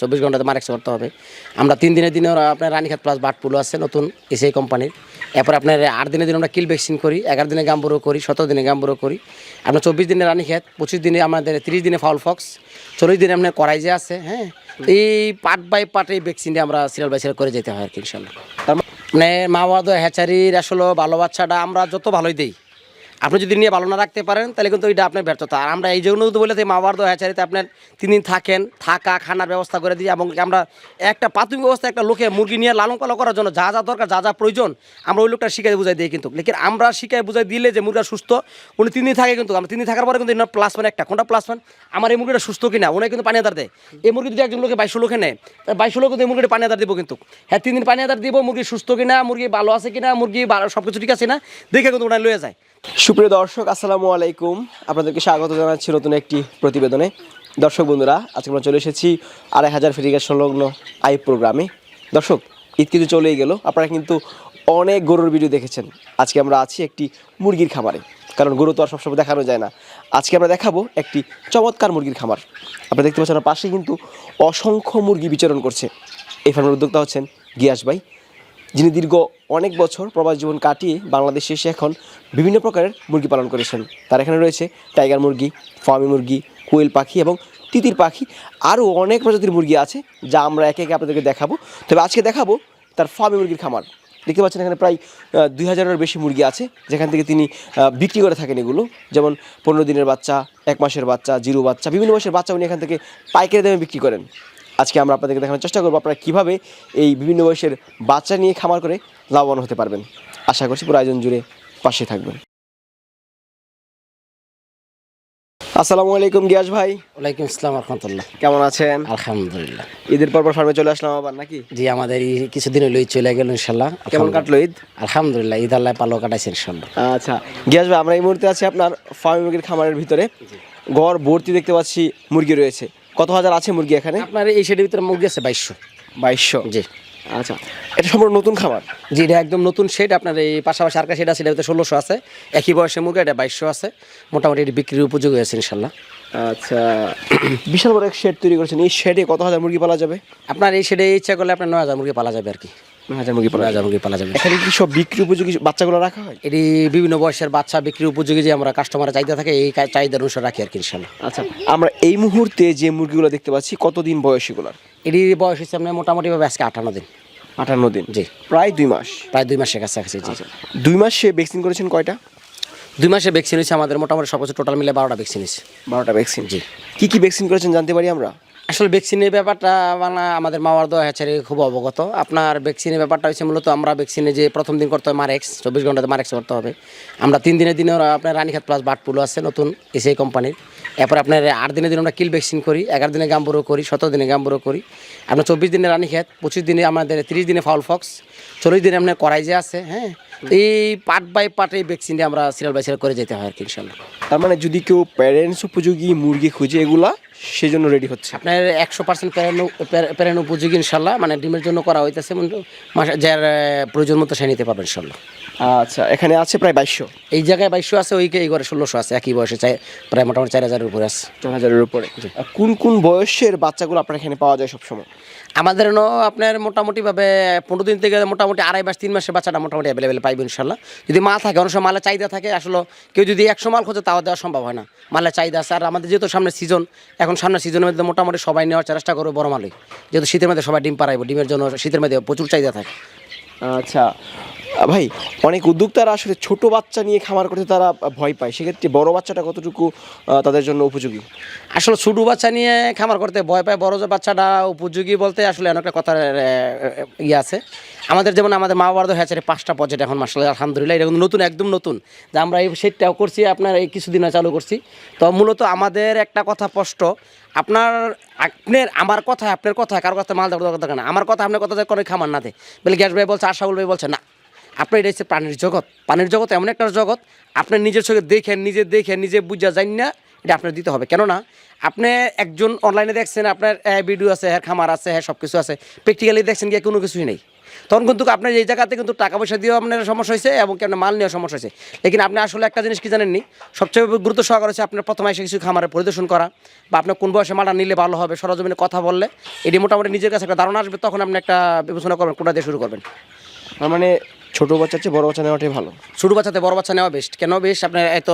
চব্বিশ ঘন্টাতে মারেক্স করতে হবে। আমরা তিন দিনের দিনে আপনার রানীখাত প্লাস বাটপুলো আছে নতুন এসিআই কোম্পানির এরপর আপনার আট দিনের দিনে আমরা কিল ভ্যাকসিন করি, এগারো দিনে গাম্বুরো করি, সতেরো দিনে গাম্বুরো করি। আপনার চব্বিশ দিনে রানীক্ষেত পঁচিশ দিনে আমাদের তিরিশ দিনে ফাউল ফক্স চল্লিশ দিনে আপনার করাই যে আছে হ্যাঁ? এই পার্ট বাই পার্ট এই ভ্যাকসিনটা আমরা সিরিয়াল বাই সিরিয়াল করে যেতে হয় আর কি ইনশাল্লাহ মানে মানে মা বাবা হ্যাচারির আসলে ভালো বাচ্চাটা আমরা যত ভালোই দেই আপনি যদি নিয়ে ভালো না রাখতে পারেন, তাহলে কিন্তু এটা আপনার ব্যর্থতা। আর আমরা এই জন্য তো বলে থাকি মা বাবার হ্যাচারিতে আপনার তিন দিন থাকেন, থাকা, খানার ব্যবস্থা করে দিই এবং আমরা একটা প্রাথমিক অবস্থায় একটা লোকে মুরগি নিয়ে লালন পালন করার জন্য যা যা দরকার, যা যা প্রয়োজন, আমরা ওই লোকটা শিখাই বুঝাই দিই কিন্তু। লেকিন আমরা শিখাই বুঝাই দিলে যে মুরগিটা সুস্থ, উনি তিন দিন থাকে কিন্তু। আমরা তিন দিন থাকার পরে কিন্তু প্লাস মানে একটা। কোনটা প্লাস মান আমার এই মুরগিটা সুস্থ কিনা? উনি কিন্তু পানি আদার দেয়। এই মুরগি যদি একজন লোকে বাইশো লোকে নেয় বাইশশো লোক কিন্তু এই মুরগিটা পানি আদার দিব কিন্তু। হ্যাঁ তিন দিন পানি আদার দিব, মুরগি সুস্থ কিনা, মুরগি ভালো আছে কিনা, মুরগি সব কিছু ঠিক আছে না দেখে কিন্তু ওনার লয়ে যায়। সুপ্রিয় দর্শক, আসসালামু আলাইকুম। আপনাদেরকে স্বাগত জানাচ্ছি নতুন একটি প্রতিবেদনে। দর্শক বন্ধুরা, আজকে আমরা চলে এসেছি আড়াই হাজার ফিরিকার সংলগ্ন আই প্রোগ্রামে। দর্শক, ঈদ কিন্তু চলেই গেল। আপনারা কিন্তু অনেক গরুর ভিডিও দেখেছেন। আজকে আমরা আছি একটি মুরগির খামারে। কারণ গরু তো আর সবসময় দেখানো যায় না। আজকে আমরা দেখাবো একটি চমৎকার মুরগির খামার। আপনারা দেখতে পাচ্ছেন, পাশে কিন্তু অসংখ্য মুরগি বিচরণ করছে। এই ফার্মের উদ্যোক্তা হচ্ছেন গিয়াস ভাই। যিনি দীর্ঘ অনেক বছর প্রবাস জীবন কাটিয়ে বাংলাদেশে এসে এখন বিভিন্ন প্রকারের মুরগি পালন করেছেন। তার এখানে রয়েছে টাইগার মুরগি, ফার্মি মুরগি, কোয়েল পাখি এবং তিতির পাখি। আরও অনেক প্রজাতির মুরগি আছে যা আমরা একে একে আপনাদেরকে দেখাবো। তবে আজকে দেখাবো তার ফার্মি মুরগির খামার। দেখতে পাচ্ছেন এখানে প্রায় দুই হাজারের বেশি মুরগি আছে, যেখান থেকে তিনি বিক্রি করে থাকেন এগুলো। যেমন পনেরো দিনের বাচ্চা, এক মাসের বাচ্চা, জিরো বাচ্চা, বিভিন্ন মাসের বাচ্চা উনি এখান থেকে পাইকারি দামে বিক্রি করেন। আজকে আমরা আপনাদেরকে দেখানোর চেষ্টা করব আপনারা কীভাবে এই বিভিন্ন বয়সের বাচ্চা নিয়ে খামার করে লাভবান হতে পারবেন। আশা করছি পুরো আয়োজন জুড়ে পাশে থাকবেন। আসসালামু আলাইকুম গিয়াস ভাই। ওয়ালাইকুম আসসালাম রহমতুল্লাহ। কেমন আছেন? আলহামদুলিল্লাহ। ঈদের পর পর ফার্মে চলে আসলাম আবার নাকি? জি আমাদের এই কিছুদিন হলো ঈদ চলে গেল ইনশাল্লাহ। কেমন কাটলো ঈদ? আলহামদুলিল্লাহ ঈদ আল্লাহ পালো কাটাইছে ইনশাল্লাহ। আচ্ছা গিয়াস ভাই আমরা এই মুহূর্তে আছি আপনার ফার্মি মুরগির খামারের ভিতরে। ঘর ভর্তি দেখতে পাচ্ছি মুরগি রয়েছে। কত হাজার আছে মুরগি এখানে? আপনার এই শেডের ভিতরে মুরগি আছে বাইশশো। বাইশশো। জি। আচ্ছা এটা সম্পূর্ণ নতুন খাবার জি এটা একদম নতুন শেড। আপনার এই পাশাপাশি আরেকটা শেড আছে এটা ভিতরে ষোলোশো আছে। একই বয়সে মুরগি এটা বাইশশো আছে। মোটামুটি এটি বিক্রির উপযোগী হয়েছে ইনশাল্লাহ। আচ্ছা বিশাল বড় এক শেড তৈরি করেছেন। এই শেডে কত হাজার মুরগি পালা যাবে? আপনার এই শেডে ইচ্ছা করলে আপনার নয় হাজার মুরগি পালা যাবে আর কি। হাজার মুরগি পালা হাজার মুরগি পালা যাবে। এখানে কি সব বিক্রি উপযোগী বাচ্চাগুলো রাখা হয়? এটি বিভিন্ন বয়সের বাচ্চা বিক্রির উপযোগী যে আমরা কাস্টমারের চাহিদা থাকে এই চাহিদার অনুসারে রাখি আর কি ইনশাল্লাহ আচ্ছা আমরা এই মুহূর্তে যে মুরগিগুলো দেখতে পাচ্ছি কতদিন বয়স এগুলোর? এটি বয়স হচ্ছে আপনার মোটামুটি ভাবে আজকে আটান্ন দিন। আটান্ন দিন। জি। প্রায় দুই মাস। প্রায় দুই মাসের কাছাকাছি জি। দুই মাসে ভ্যাকসিন করেছেন কয়টা? দুই মাসে ভ্যাকসিন হয়েছে আমাদের মোটামুটি সব টোটাল মিলে বারোটা ভ্যাকসিন হয়েছে। বারোটা ভ্যাকসিন। জি। কি কি ভ্যাকসিন করেছেন জানতে পারি আমরা? আসলে ভ্যাকসিনের ব্যাপারটা মানে আমাদের মাওয়ার দোয়া হ্যাচারি খুব অবগত। আপনার ভ্যাকসিনের ব্যাপারটা হচ্ছে মূলত আমরা ভ্যাকসিনে যে প্রথম দিন করতে হয় মারেক্স চব্বিশ ঘন্টাতে মারেক্স করতে হবে। আমরা তিন দিনের দিনে আপনার রানীখাত প্লাস বাটপুলো আছে, নতুন এসিআই কোম্পানির এরপর আপনার আট দিনের দিন আমরা কিল ভ্যাকসিন করি, এগারো দিনে গাম্বুরো করি, সতেরো দিনে গাম্বুরো করি। আপনার চব্বিশ দিনে রানীক্ষেত পঁচিশ দিনে আমাদের তিরিশ দিনে ফাউল ফক্স চল্লিশ দিনে আপনার করাই যে আছে হ্যাঁ? এই পার্ট বাই পার্ট এই ভ্যাকসিনটা আমরা সিরিয়াল বাই সিরিয়াল করে যেতে হয় আর কি ইনশাল্লাহ তার মানে যদি কেউ প্যারেন্টস উপযোগী মুরগি খুঁজে এগুলা সেজন্য রেডি হচ্ছে। আপনার একশো পার্সেন্ট প্যারেন উপযোগী ইনশাল্লাহ মানে ডিমের জন্য করা হইতেছে যার প্রয়োজন মতো সে নিতে পারবে ইনশাল্লাহ। আচ্ছা এখানে আছে প্রায় বাইশশো। এই জায়গায় বাইশশো আছে ওইকে এই ঘরে ষোলোশো আছে একই বয়সে চাই প্রায় মোটামুটি চার হাজারের উপরে আছে। চার হাজারের উপরে। কোন কোন বয়সের বাচ্চাগুলো আপনার এখানে পাওয়া যায় সবসময়? আমাদের আপনার মোটামুটিভাবে পনেরো দিন থেকে মোটামুটি আড়াই মাস, তিন মাসের বাচ্চাটা মোটামুটি অ্যাভেলেবেল পাইব ইনশাল্লাহ। যদি মাল থাকে, অনেক সময় মালের চাহিদা থাকে, আসলে কেউ যদি একশো মাল খোঁজে, তাও দেওয়া সম্ভব হয় না। মালের চাহিদা আছে, আর আমাদের যেহেতু সামনে সিজন এখন সামনে সিজনের মধ্যে মোটামুটি সবাই নেওয়ার চেষ্টা করব বড় মালই। যেহেতু শীতের মধ্যে সবাই ডিম পারাইব ডিমের জন্য শীতের মধ্যে প্রচুর চাহিদা থাকে। আচ্ছা ভাই, অনেক উদ্যোক্তারা আসলে ছোট বাচ্চা নিয়ে খামার করতে তারা ভয় পায়। সেক্ষেত্রে বড় বাচ্চাটা কতটুকু তাদের জন্য উপযোগী? আসলে ছোট বাচ্চা নিয়ে খামার করতে ভয় পায়, বড় যে বাচ্চাটা উপযোগী বলতে আসলে অনেকটা কথার ইয়ে আছে। আমাদের যেমন আমাদের মা বাবার হয়েছে পাঁচটা পর্যায়ে এখন মাসাল্লাহ আলহামদুলিল্লাহ এটা নতুন, একদম নতুন। যে আমরা এই সেটটাও করছি, আপনার এই কিছুদিন চালু করছি। তো মূলত আমাদের একটা কথা স্পষ্ট, আপনার আপনার, আমার কথা আপনার কথা কার কথা মাল দেওয়ার দরকার না। আমার কথা আপনার কথা কোনো খামার না দে। বলে গ্যাস ভাই বলছে আশাউল ভাই বলছে, না। আপনার এটা হচ্ছে প্রাণীর জগৎ। প্রাণীর জগৎ এমন একটা জগৎ, আপনার নিজের চোখে দেখেন নিজে দেখেন নিজে বুঝা যান না, এটা আপনার দিতে হবে। কেননা, আপনি একজন অনলাইনে দেখছেন, আপনার ভিডিও আছে হ্যাঁ খামার আছে হ্যাঁ সব কিছু আছে। প্র্যাকটিক্যালি দেখছেন গিয়ে কোনো কিছুই নেই। তখন কিন্তু আপনার এই জায়গাতে কিন্তু টাকা পয়সা দিয়েও আপনার সমস্যা হয়েছে এবং কি আপনার মাল নেওয়ার সমস্যা হয়েছে। লেকিন আপনি আসলে একটা জিনিস কি জানেননি? সবচেয়ে গুরুত্ব সহকার হচ্ছে আপনার প্রথমে এসে কিছু খামারে পরিদর্শন করা বা আপনার কোন বয়সে মালটা নিলে ভালো হবে, সরজমিনে কথা বললে, এটি মোটামুটি নিজের কাছে একটা ধারণা আসবে, তখন আপনি একটা বিবেচনা করবেন, কোনটা দিয়ে শুরু করবেন। মানে ছোট বাচ্চার চেয়ে বড় বাচ্চা নেওয়াটাই ভালো। ছোট বাচ্চাতে বড় বাচ্চা নেওয়া বেস্ট কেন বেস্ট আপনার এত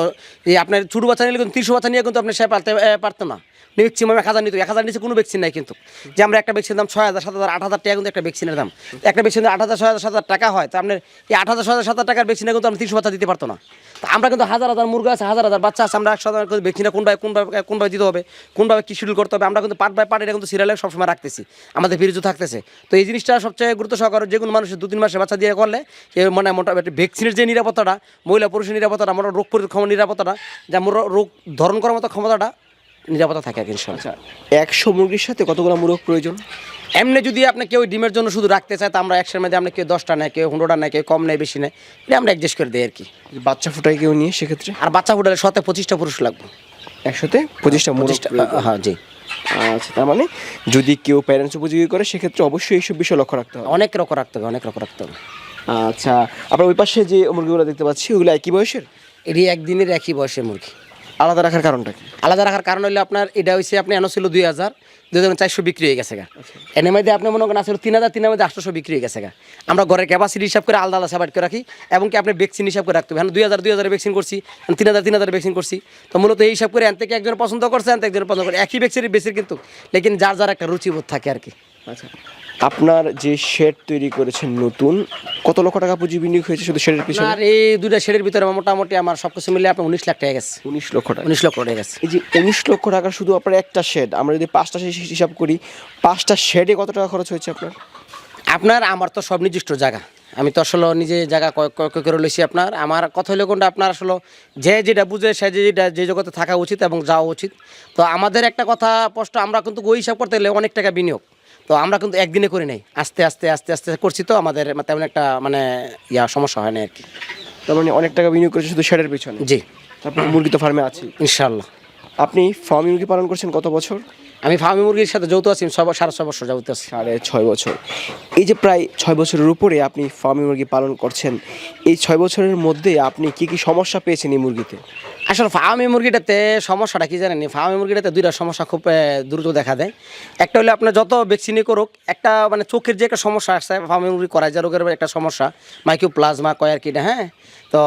এই আপনার ছোট বাচ্চা নিলে কিন্তু তিনশো বাচ্চা নিয়ে কিন্তু আপনি সে পারতে পারতো না। ম্যাক্সিমাম এক হাজার নিত। এক হাজার নিচে কোনো ভ্যাকসিন নাই কিন্তু। যে আমরা একটা ভ্যাকসিনের দাম ছয় হাজার, সাত হাজার, আট হাজার টাকা কিন্তু একটা ভ্যাকসিনের দাম। একটা ভ্যাকসিনের আট হাজার, ছয় হাজার, সাত হাজার টাকা হয়, তো আপনার এই আট হাজার, ছয় হাজার, সাত হাজার টাকার ভ্যাকসিনে কিন্তু আপনি তিনশো বাচ্চা দিতে পারতো না। তো আমরা কিন্তু হাজার হাজার মুরগা আছে, হাজার হাজার বাচ্চা আছে, আমরা হাজার ভ্যাকসিনে কোনভাবে কোনভাবে কোনভাবে দিতে হবে কোনভাবে কী শিডিউল করতে হবে, আমরা কিন্তু পার্ট বাই পার্ট এটা কিন্তু সিরিয়ালে সবসময় রাখতেছি। আমাদের বিরুদ্ধ থাকতেছে। তো এই জিনিসটা সবচেয়ে গুরুত্ব সহকারে যে কোনো মানুষের দু তিন মাসে বাচ্চা দিয়ে করলে মানে মোটামুটি ভ্যাকসিনের যে নিরাপত্তাটা মহিলা পুরুষের নিরাপত্তাটা মোটা রোগ প্রতিরোধ ক্ষমতা নিরাপত্তাটা যা মোর- রোগ ধরন করার মতো ক্ষমতাটা নিরাপত্তা থাকে আর কি ইনশাল্লাহ। আচ্ছা একশো মুরগির সাথে কতগুলো মুরগ প্রয়োজন? এমনি যদি আপনি কেউ ডিমের জন্য শুধু রাখতে চায় তো আমরা একশোর মধ্যে আপনি কেউ দশটা নেয় কেউ পনেরোটা নেয় কেউ কম নেয় বেশি নেয় এটা আমরা অ্যাডজাস্ট করে দিই আর কি। বাচ্চা ফুটাই কেউ নিয়ে সেক্ষেত্রে? আর বাচ্চা ফুটালে শতে পঁচিশটা পুরুষ লাগবে। একশোতে পঁচিশটা পঁচিশটা হ্যাঁ জি। আচ্ছা তার মানে যদি কেউ প্যারেন্টস উপযোগী করে সেক্ষেত্রে অবশ্যই এইসব বিষয় লক্ষ্য রাখতে হবে। অনেক রকম রাখতে হবে অনেক রকম রাখতে হবে। আচ্ছা আপনার ওই পাশে যে মুরগিগুলো দেখতে পাচ্ছি ওগুলো একই বয়সের? এটি একদিনের একই বয়সের মুরগি। আলাদা রাখার কারণটা কি? আলাদা রাখার কারণ হলো আপনার এটা হচ্ছে আপনি এনে ছিল দুই হাজার দুই হাজার চারশো বিক্রি হয়ে গেছে গা। এনে মধ্যে আপনি মনে করেন আসলে তিন হাজার তিন মধ্যে আটশোশো বিক্রি হয়ে গেছে গা। আমরা ঘরের ক্যাপাসিটি হিসাব করে আলাদা আলাদা সেপারেট করে রাখি এবং কি আপনি ভ্যাকসিন হিসাব করে রাখতে হবে। দুই হাজার দুই হাজার ভ্যাকসিন করছি তিন হাজার তিন হাজার ভ্যাকসিন করছি। তো মূলত এই হিসাব করে এন থেকে একজন পছন্দ করছে এন থেকে একজন পছন্দ করে একই ভ্যাকসিনের বেশি কিন্তু লেকিন যার যার একটা রুচিবোধ থাকে আর কি। আচ্ছা। আপনার যে শেড তৈরি করেছেন নতুন কত লক্ষ টাকা পুঁজি বিনিয়োগ হয়েছে শুধু শেডের পিছনে? আর এই দুইটা শেডের ভিতরে মোটামুটি আমার সব কিছু মিলে আপনার উনিশ লাখ টাকা গেছে। উনিশ লক্ষ টাকা। উনিশ লক্ষ টাকা গেছে। এই যে উনিশ লক্ষ টাকা শুধু আপনার একটা শেড আমরা যদি পাঁচটা শেড হিসাব করি পাঁচটা শেডে কত টাকা খরচ হয়েছে আপনার? আপনার আমার তো সব নির্দিষ্ট জায়গা। আমি তো আসলে নিজে জায়গা কয় কয় কয় করে লইছি আপনার। আমার কথা হলো কোনটা আপনার আসলে যে যেটা বুঝে সে যে যেটা যে জগতে থাকা উচিত এবং যাওয়া উচিত। তো আমাদের একটা কথা স্পষ্ট আমরা কিন্তু ওই হিসাব করতে গেলে অনেক টাকা বিনিয়োগ। তো আমরা কিন্তু একদিনে করি নাই। আস্তে আস্তে আস্তে আস্তে করছি তো আমাদের তেমন একটা মানে ইয়া সমস্যা হয় না আর কি। তার মানে অনেক টাকা বিনিয়োগ করেছে শুধু শেডের পিছনে? জি। তারপর মুরগি তো ফার্মে আছে ইনশাল্লাহ আপনি ফার্মি মুরগি পালন করছেন কত বছর? আমি ফার্মি মুরগির সাথে যৌথ আছি ছয় সাড়ে ছয় বছর যাবত আছি। সাড়ে ছয় বছর। এই যে প্রায় ছয় বছরের উপরে আপনি ফার্মি মুরগি পালন করছেন এই ছয় বছরের মধ্যে আপনি কি কি সমস্যা পেয়েছেন এই মুরগিতে? আসলে ফার্মি মুরগিটাতে সমস্যাটা কি জানেন? ফার্মি মুরগিটাতে দুইটা সমস্যা খুব দ্রুত দেখা দেয়। একটা হলো আপনার যত ভ্যাকসিনই করুক একটা মানে চোখের যে একটা সমস্যা আসছে ফার্মি মুরগি করায় যা রোগের একটা সমস্যা মাইক্রো প্লাজমা কয় আর কি হ্যাঁ? তো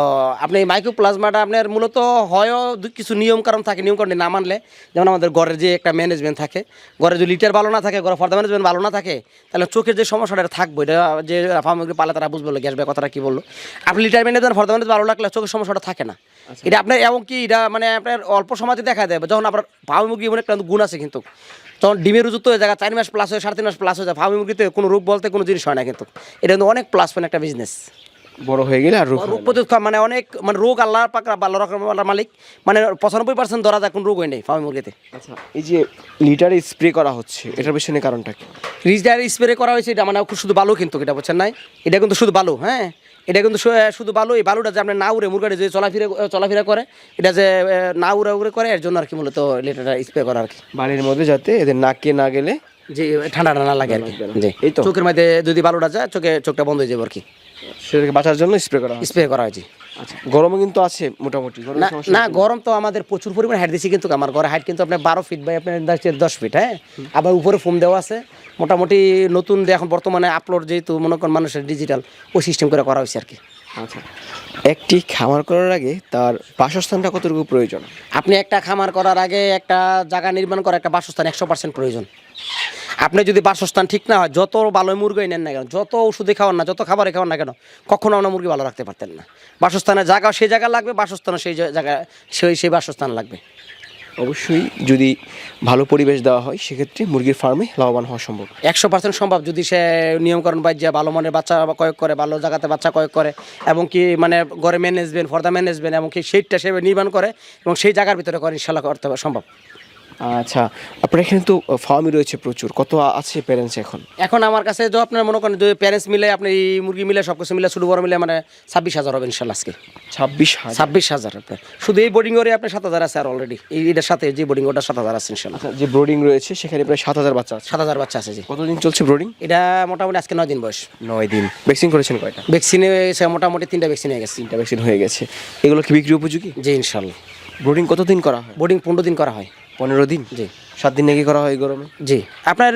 আপনি এই মাইক্রো প্লাজমাটা আপনার মূলত হয়ও কিছু নিয়ম কারণ থাকে নিয়ম কারণ না মানলে যেমন আমাদের ঘরের যে একটা ম্যানেজমেন্ট থাকে ঘরে যদি লিটার ভালো না থাকে ঘরে ফর্দা ম্যানেজমেন্ট ভালো না থাকে তাহলে চোখের যে সমস্যাটা থাকবে। এটা যে ফার্মি মুরগি পালে তারা বুঝব গ্যাস ব্যাগ কথাটা কি বলল। আপনি লিটার ম্যানেজমেন্ট ফর্দা ম্যানেজমেন্ট ভালো লাগলে চোখের সমস্যাটা থাকে না। এটা আপনার এবং কি এটা মানে আপনার অল্প সময়তে দেখা দেয় যখন আপনার ফার্মি মুরগি এমন একটা গুণ আছে কিন্তু তখন ডিমের ওজুত হয়ে জায়গা চার মাস প্লাস হয়ে সাড়ে তিন মাস প্লাস হয়ে যায় ফার্মি মুরগিতে কোনো রোগ বলতে কোনো জিনিস হয় না কিন্তু। এটা কিন্তু অনেক প্লাস পয়েন্ট একটা বিজনেস বড় হয়ে গেলে আর রোগ রোগ প্রতিরোধ মানে অনেক মানে রোগ আল্লাহ পাক ভালো রকম আল্লাহ মালিক মানে পঁচানব্বই পার্সেন্ট ধরা যায় কোনো রোগ হয় নেই ফার্মি মুরগিতে। আচ্ছা এই যে লিটারে স্প্রে করা হচ্ছে এটার পেছনে কারণটা কি? রিজডার স্প্রে করা হয়েছে এটা মানে খুব শুধু বালু কিন্তু এটা বলছেন নাই? এটা কিন্তু শুধু বালু হ্যাঁ? এটা কিন্তু শুধু বালু এই বালুটা যে আপনি না উড়ে মুরগাটা যে চলাফিরে চলাফেরা করে এটা যে না উড়ে উড়ে করে এর জন্য আর কি মূলত লিটারটা স্প্রে করা আর কি। বাড়ির মধ্যে যাতে এদের নাকে না গেলে যে ঠান্ডা ঠান্ডা লাগে আর কি। জি। এই তো? চোখের মধ্যে যদি বালুটা যায় চোখে চোখটা বন্ধ হয়ে যাবে আর কি। সেটাকে বাঁচার জন্য স্প্রে করা হয় স্প্রে করা আচ্ছা। গরমও কিন্তু আছে মোটামুটি। না না গরম তো আমাদের প্রচুর পরিমাণে হাইট দিছি কিন্তু আমার ঘরে হাইট কিন্তু আপনার বারো ফিট বাই আপনার দশ ফিট হ্যাঁ? আবার উপরে ফোম দেওয়া আছে। মোটামুটি নতুন যে এখন বর্তমানে আপলোড যেহেতু মনে করেন মানুষের ডিজিটাল ওই সিস্টেম করে করা হয়েছে আর কি। আচ্ছা। একটি খামার করার আগে তার বাসস্থানটা কতটুকু প্রয়োজন? আপনি একটা খামার করার আগে একটা জায়গা নির্মাণ করা একটা বাসস্থান একশো পার্সেন্ট প্রয়োজন। আপনি যদি বাসস্থান ঠিক না হয় যত ভালো মুরগি নেন না কেন যত ওষুধে খাওয়ান না যত খাবারে খাওয়ান না কেন কখনো আপনার মুরগি ভালো রাখতে পারতেন না। বাসস্থানের জায়গা সেই জায়গা লাগবে বাসস্থানে সেই জায়গা সেই সেই বাসস্থান লাগবে। অবশ্যই যদি ভালো পরিবেশ দেওয়া হয় সেক্ষেত্রে মুরগির ফার্মে লাভবান হওয়া সম্ভব। একশো পার্সেন্ট সম্ভব যদি সে নিয়মকরণ বাই যে ভালো মানের বাচ্চা কয়েক করে ভালো জায়গাতে বাচ্চা কয়েক করে এবং কি মানে ঘরে ম্যানেজমেন্ট ফর দ্য ম্যানেজমেন্ট এবং কি সেইটা সে নির্মাণ করে এবং সেই জায়গার ভিতরে করে ইনশাল্লাহ করতে সম্ভব। আচ্ছা আপনার এখানে তো ফার্মই রয়েছে প্রচুর। কত আছে প্যারেন্টস এখন? এখন আমার কাছে তো আপনার মনে করেন যে প্যারেন্টস মিলে আপনি এই মুরগি মিলে সব কিছু মিলে ছোটো বড় মিলে মানে ছাব্বিশ হাজার হবে ইনশাল্লাহ আজকে। ছাব্বিশ ছাব্বিশ হাজার আপনার শুধু এই বোর্ডিং ওরে আপনার সাত হাজার আছে আর অলরেডি এই এটার সাথে যে বোর্ডিং ওটা সাত হাজার আছে ইনশাল্লাহ। আচ্ছা, যে ব্রোডিং রয়েছে সেখানে প্রায় সাত হাজার বাচ্চা আছে। সাত হাজার বাচ্চা আছে জি। কতদিন চলছে ব্রোডিং এটা মোটামুটি আজকে নয় দিন বয়স। নয় দিন। ভ্যাকসিন করেছেন কয়টা? ভ্যাকসিনে মোটামুটি তিনটা ভ্যাকসিন হয়ে গেছে। তিনটা ভ্যাকসিন হয়ে গেছে। এগুলো কি বিক্রি উপযোগী? জি ইনশাল্লাহ। ব্রোডিং কতদিন করা হয়? বোর্ডিং পনেরো দিন করা হয়। পনেরো দিন? জি। সাত দিন নাকি করা হয় গরমে? জি। আপনার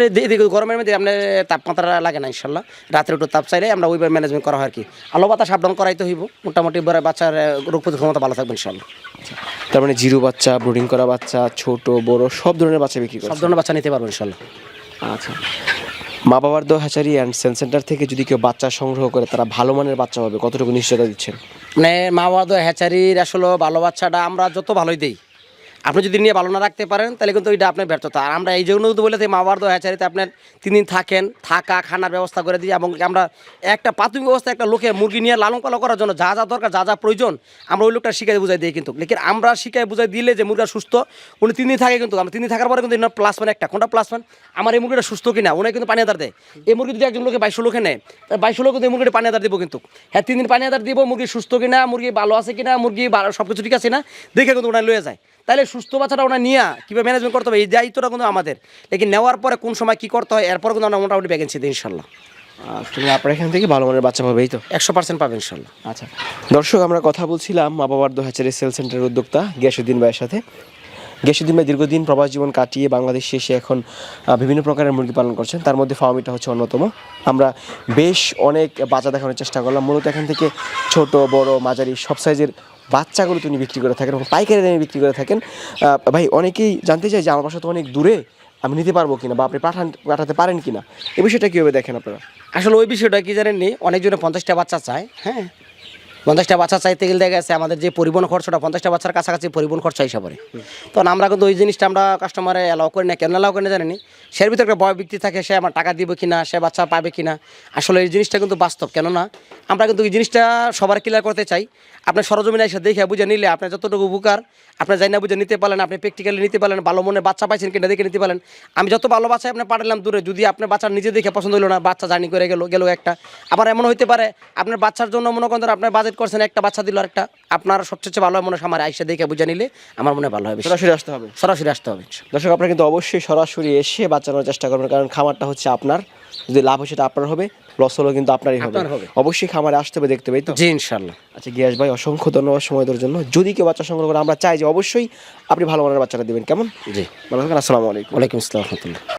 গরমের মধ্যে আপনার তাপমাত্রা লাগে না ইনশাল্লাহ। রাত্রে একটু তাপ চাইলে আমরা ওইভাবে ম্যানেজমেন্ট করা হয় আর কি। আলো বাতাস সাবধান করাইতে হইব। মোটামুটি বড় বাচ্চার রোগ প্রতিরোধ ক্ষমতা ভালো থাকবে ইনশাল্লাহ। তার মানে জিরো বাচ্চা ব্রোডিং করা বাচ্চা ছোট বড় সব ধরনের বাচ্চা বিক্রি করে সব ধরনের বাচ্চা নিতে পারব ইনশাল্লাহ। আচ্ছা। মা বাবার দো হ্যাচারি অ্যান্ড সেল সেন্টার থেকে যদি কেউ বাচ্চা সংগ্রহ করে তারা ভালো মানের বাচ্চা পাবে। কতটুকু নিশ্চয়তা দিচ্ছেন? মানে মা বাবা হ্যাচারির আসলে ভালো বাচ্চাটা আমরা যত ভালোই দেই আপনি যদি নিয়ে ভালো না রাখতে পারেন, তাহলে কিন্তু ওইটা আপনার ব্যর্থতা। আর আমরা এই জন্য তো বলে থাকি মা হ্যাচারিতে আপনার তিন দিন থাকেন, থাকা, খানার ব্যবস্থা করে দিই এবং আমরা একটা প্রাথমিক অবস্থায় একটা লোকে মুরগি নিয়ে লালন পালন করার জন্য যা যা দরকার, যা যা প্রয়োজন, আমরা ওই লোকটা শিখাই বুঝাই দিই কিন্তু। লেকিন আমরা শিখাই বুঝাই দিলে যে মুরগিটা সুস্থ, উনি তিন দিন থাকে কিন্তু। আমরা তিন দিন থাকার পরে কিন্তু প্লাস মানে একটা। কোনটা প্লাস মান আমার এই মুরগিটা সুস্থ কিনা? উনি কিন্তু পানি আদার দেয়। এই মুরগি যদি একজন লোকে বাইশো লোকে নেয় বাইশশো লোক কিন্তু এই মুরগিটা পানি আদার দিব কিন্তু। হ্যাঁ তিন দিন পানি আদার দিব, মুরগি সুস্থ কিনা, মুরগি ভালো আছে কিনা, মুরগি সব কিছু ঠিক আছে না দেখে কিন্তু ওনার লয়ে যায়। তাহলে সুস্থ বাচ্চাটা ওরা নিয়ে কীভাবে ম্যানেজমেন্ট করতে হবে এই দায়িত্বটা কিন্তু আমাদের। লেকিন নেওয়ার পরে কোন সময় কী করতে হয় এরপর কিন্তু আমরা মোটামুটি ভ্যাকেন্সি দিই ইনশাল্লাহ। তুমি আপনার এখান থেকে ভালো মানের বাচ্চা পাবে এই তো? একশো পার্সেন্ট পাবেন ইনশাল্লাহ। আচ্ছা। দর্শক আমরা কথা বলছিলাম মা বাবার দো হ্যাচারি সেল সেন্টারের উদ্যোক্তা গিয়াসুদ্দিন ভাইয়ের সাথে। গিয়াসুদ্দিন ভাই দীর্ঘদিন প্রবাস জীবন কাটিয়ে বাংলাদেশে এসে এখন বিভিন্ন প্রকারের মুরগি পালন করছেন। তার মধ্যে ফার্মিটা হচ্ছে অন্যতম। আমরা বেশ অনেক বাচ্চা দেখানোর চেষ্টা করলাম। মূলত এখান থেকে ছোট, বড়, মাঝারি, সব সাইজের বাচ্চাগুলো তিনি বিক্রি করে থাকেন এবং পাইকারি দামে বিক্রি করে থাকেন। ভাই, অনেকেই জানতে চাই যে আমার বাসা তো অনেক দূরে, আমি নিতে পারব কিনা বা আপনি পাঠান, পাঠাতে পারেন কিনা? এই বিষয়টা কীভাবে দেখেন আপনারা? আসলে ওই বিষয়টা কি জানেননি? অনেকজনে পঞ্চাশটা বাচ্চা চায় হ্যাঁ? পঞ্চাশটা বাচ্চা চাইতে গেলে দেখা গেছে আমাদের যে পরিবহন খরচটা, পঞ্চাশটা বাচ্চার কাছাকাছি পরিবহন খরচা হিসাবে তখন আমরা কিন্তু ওই জিনিসটা আমরা কাস্টমারে অ্যালাউ করি না, কেন অ্যালাউ করি না জানি সের ভিতরে একটা বয় ব্যক্তি থাকে, সে আমার টাকা দিবে কিনা, সে বাচ্চা পাবে কিনা। আসলে এই জিনিসটা কিন্তু বাস্তব, কেননা আমরা কিন্তু এই জিনিসটা সবার ক্লিয়ার করতে চাই। আপনার সরজমিনে এসে দেখে বুঝে নিলে আপনার যতটুকু উপকার আপনি যাই না বুঝে নিতে পারেন আপনি প্র্যাকটিক্যালি নিতে পারেন ভালো মনে বাচ্চা পাইছেন কিনা দেখে নিতে পারেন আমি যত ভালো বাচ্চা আপনি পাঠালাম দূরে যদি আপনার বাচ্চা নিজে দেখে পছন্দ হলো না বাচ্চা জার্নি করে গেল গেল একটা। আবার এমন হইতে পারে আপনার বাচ্চার জন্য মনে করেন আপনার বাজেট করছেন একটা বাচ্চা দিল একটা আপনার সবচেয়ে ভালো মনে হয় আমার আইসা দেখে বুঝে নিলে আমার মনে ভালো হবে সরাসরি আসতে হবে। সরাসরি আসতে হবে দর্শক আপনারা কিন্তু অবশ্যই সরাসরি এসে বাচ্চা নেওয়ার চেষ্টা করবেন কারণ খামারটা হচ্ছে আপনার। যদি লাভ হয় সেটা আপনার হবে। লস হলেও কিন্তু আপনারই হবে। অবশ্যই খামারে আসতে হবে দেখতে পাই তো? জি ইনশাল্লাহ আচ্ছা গিয়াস ভাই অসংখ্য ধন্যবাদ সময় দেওয়ার জন্য। যদি কেউ বাচ্চা সংগ্রহ করে আমরা চাই যে অবশ্যই আপনি ভালো মানের বাচ্চাটা দেবেন। কেমন? জি। ভালো থাকেন আসসালামু আলাইকুম। ওয়ালাইকুম আসসালাম রহমতুল্লাহ।